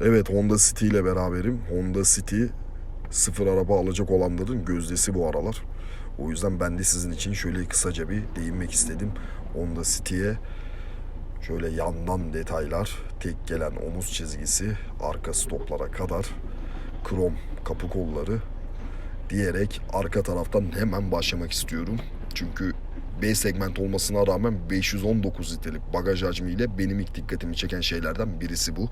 Evet Honda City ile beraberim. Honda City sıfır araba alacak olanların gözdesi bu aralar. O yüzden ben de sizin için şöyle kısaca bir değinmek istedim. Honda City'ye şöyle yandan detaylar, tek gelen omuz çizgisi, arka stoplara kadar krom kapı kolları diyerek arka taraftan hemen başlamak istiyorum. Çünkü B segment olmasına rağmen 519 litrelik bagaj hacmiyle benim ilk dikkatimi çeken şeylerden birisi bu.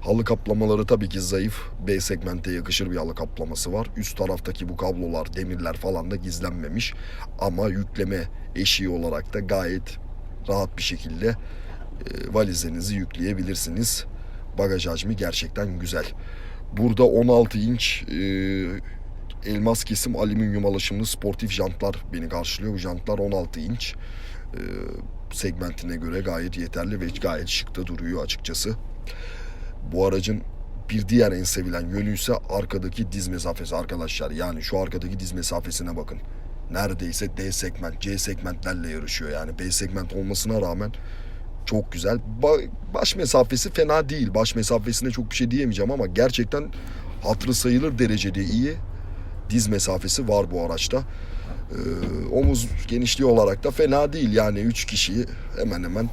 Halı kaplamaları tabii ki zayıf. B segmente yakışır bir halı kaplaması var. Üst taraftaki bu kablolar, demirler falan da gizlenmemiş. Ama yükleme eşiği olarak da gayet rahat bir şekilde e, valizlerinizi yükleyebilirsiniz. Bagaj hacmi gerçekten güzel. Burada 16 inç e, elmas kesim alüminyum alaşımlı sportif jantlar beni karşılıyor. Bu jantlar 16 inç. E, segmentine göre gayet yeterli ve gayet şık da duruyor açıkçası. Bu aracın bir diğer en sevilen yönü ise arkadaki diz mesafesi arkadaşlar. Yani şu arkadaki diz mesafesine bakın. Neredeyse D segment, C segmentlerle yarışıyor yani. B segment olmasına rağmen çok güzel. Ba- baş mesafesi fena değil. Baş mesafesine çok bir şey diyemeyeceğim ama gerçekten hatırı sayılır derecede iyi. Diz mesafesi var bu araçta. Ee, omuz genişliği olarak da fena değil. Yani 3 kişiyi hemen hemen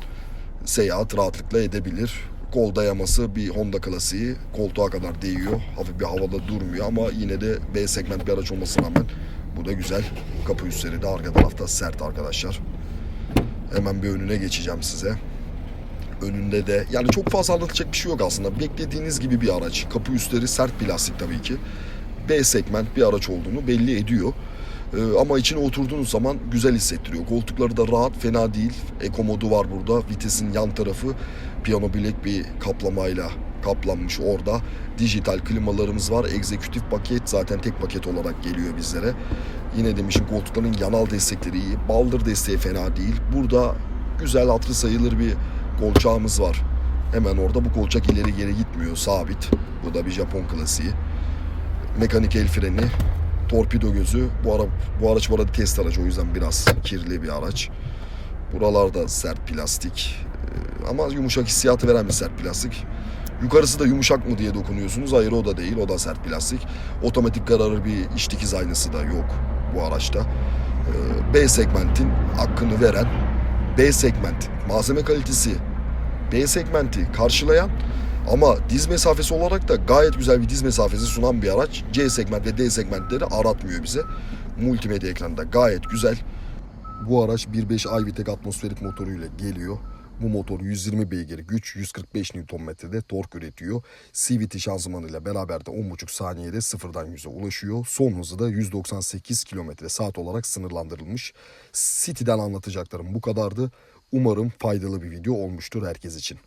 seyahat rahatlıkla edebilir. Kol dayaması bir Honda klasiği koltuğa kadar değiyor. Hafif bir havada durmuyor ama yine de B segment bir araç olmasına rağmen bu da güzel. Kapı üstleri de arka tarafta sert arkadaşlar. Hemen bir önüne geçeceğim size. Önünde de yani çok fazla anlatacak bir şey yok aslında. Beklediğiniz gibi bir araç. Kapı üstleri sert plastik tabii ki. B segment bir araç olduğunu belli ediyor. Ee, ama içine oturduğunuz zaman güzel hissettiriyor. Koltukları da rahat, fena değil. Eko modu var burada. Vitesin yan tarafı piyano bilek bir kaplamayla kaplanmış orada. Dijital klimalarımız var. Egzekütif paket zaten tek paket olarak geliyor bizlere. Yine demişim koltukların yanal destekleri iyi. Baldır desteği fena değil. Burada güzel hatırı sayılır bir kolçağımız var. Hemen orada bu kolçak ileri geri gitmiyor. Sabit. Bu da bir Japon klasiği. Mekanik el freni. Torpido gözü. Bu, ara, bu araç bu arada test aracı o yüzden biraz kirli bir araç. Buralarda sert plastik. Ee, ama yumuşak hissiyatı veren bir sert plastik. Yukarısı da yumuşak mı diye dokunuyorsunuz. Hayır o da değil. O da sert plastik. Otomatik kararır bir iç dikiz aynası da yok bu araçta. Ee, B segmentin hakkını veren B segment malzeme kalitesi B segmenti karşılayan ama diz mesafesi olarak da gayet güzel bir diz mesafesi sunan bir araç. C segment ve D segmentleri aratmıyor bize. Multimedya ekranında gayet güzel. Bu araç 1.5 iVTEC atmosferik motoruyla geliyor. Bu motor 120 beygir güç, 145 Nm'de tork üretiyor. CVT şanzımanıyla beraber de 10.5 saniyede sıfırdan 100'e ulaşıyor. Son hızı da 198 km saat olarak sınırlandırılmış. City'den anlatacaklarım bu kadardı. Umarım faydalı bir video olmuştur herkes için.